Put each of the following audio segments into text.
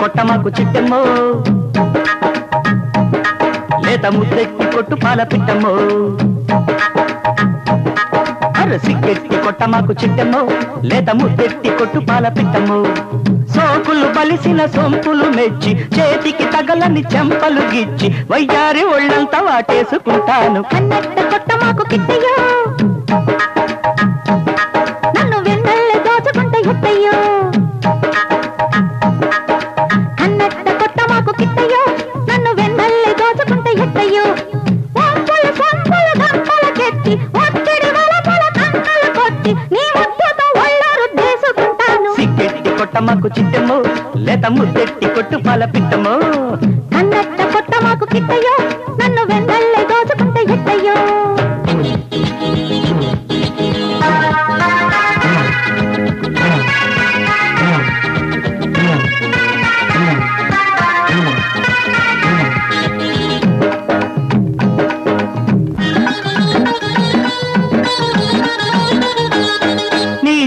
కొట్టమాకు చిట్టమ్మో. లేత ముద్దెక్కి కొట్టు పాల పిట్టమ్మో. అర సిగ్గెట్టి కొట్టమాకు చిట్టమ్మో లేత ముద్దెట్టి కొట్టు పాల పిట్టమ్మో. సోకులు బలిసిన సొంపులు మెచ్చి చేతికి తగలని చెంపలు గిచ్చి వయ్యారి ఒళ్ళంతా వాటేసుకుంటాను. కన్నట్ట కొట్టమాకు కిట్టయ్యో నన్ను వెన్నెల్లే దోచుకుంటే ఎట్టయ్యో కన్నట్ట కొట్ట కిట్టయ్యో నన్ను వెన్నెల్లే దోచుకుంటే ఎట్టయ్యో వంపులు సంపులు గంపలకెత్తి ఒత్తిడి సిగ్గెట్టి కొట్టమాకు చిట్టమ్మో లేత ముద్దెట్టి కొట్టు పాల పిట్టమ్మో నన్నట్ట కొట్టమాకు కిట్టయ్యో నన్ను వెన్నల్లే దోచుకుంటే ఎట్టయ్యో.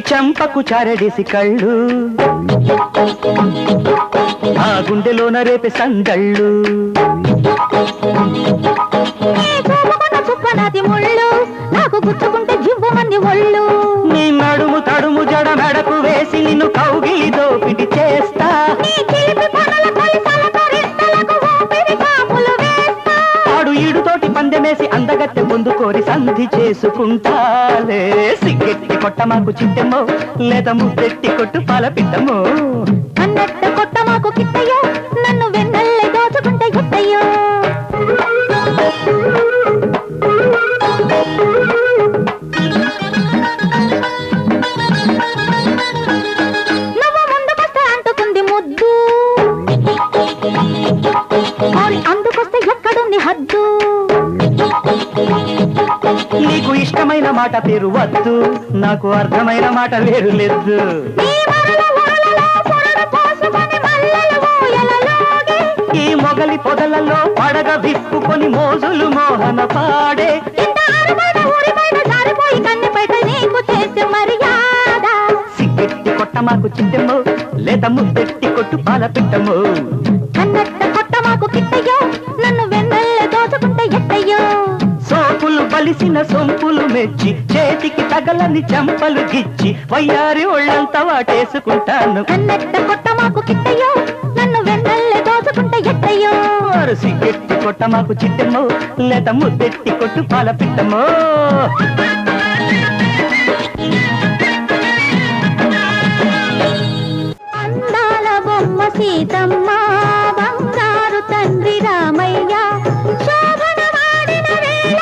చంపకు చారడేసి కళ్ళు. ఆ గుండెలోన రేపే సందళ్ళు. నాకు గుచ్చుకుంటే జివ్వమంది ఒళ్ళు. నీ నడుము తడుము జడ మెడకు వేసి నిన్ను కౌగిలి దోపిడి చేస్తా. అందగత్తె ముందు కోరి సంధి చేసుకుంటాలే. సిగ్గెట్టి కొట్టమాకు చిట్టెమ్మో లేదా ముద్దెట్టి కొట్టు పాల పిట్టమ్మో కన్నట్ట కొట్ట మాకు కిట్టయ్యో నన్ను వెన్నెల్లే దోచుకుంటే గిట్టయ్యో అందుకొస్తే ఎక్కడుంది హద్దు? నీకు ఇష్టమైన మాట పేరు వద్దు నాకు అర్థమైన మాట వేరు లేదు. ఈ మొగలి పొదలలో పడగ విప్పుకొని మోజులు మోహన పాడే. సిగ్గెట్టి కొట్టమాకు చిట్టెమ్మో లేదా ముద్దెట్టి కొట్టు పాల పిట్టమ్మో. కలిసిన సొంపులు మెచ్చి చేతికి తగలని చెంపలు గిచ్చి వయ్యారి ఒళ్ళంతా వాటేసుకుంటాను. నన్ను సిగ్గెట్టి కొట్ట మాకు చిట్టమ్మో లేట ముద్దెట్టి కొట్టు పాల పిట్టమో. అందాల బొమ్మ సీతమ్మ బంగారు తండ్రి రామయ్య శోభన వాడిన వేళ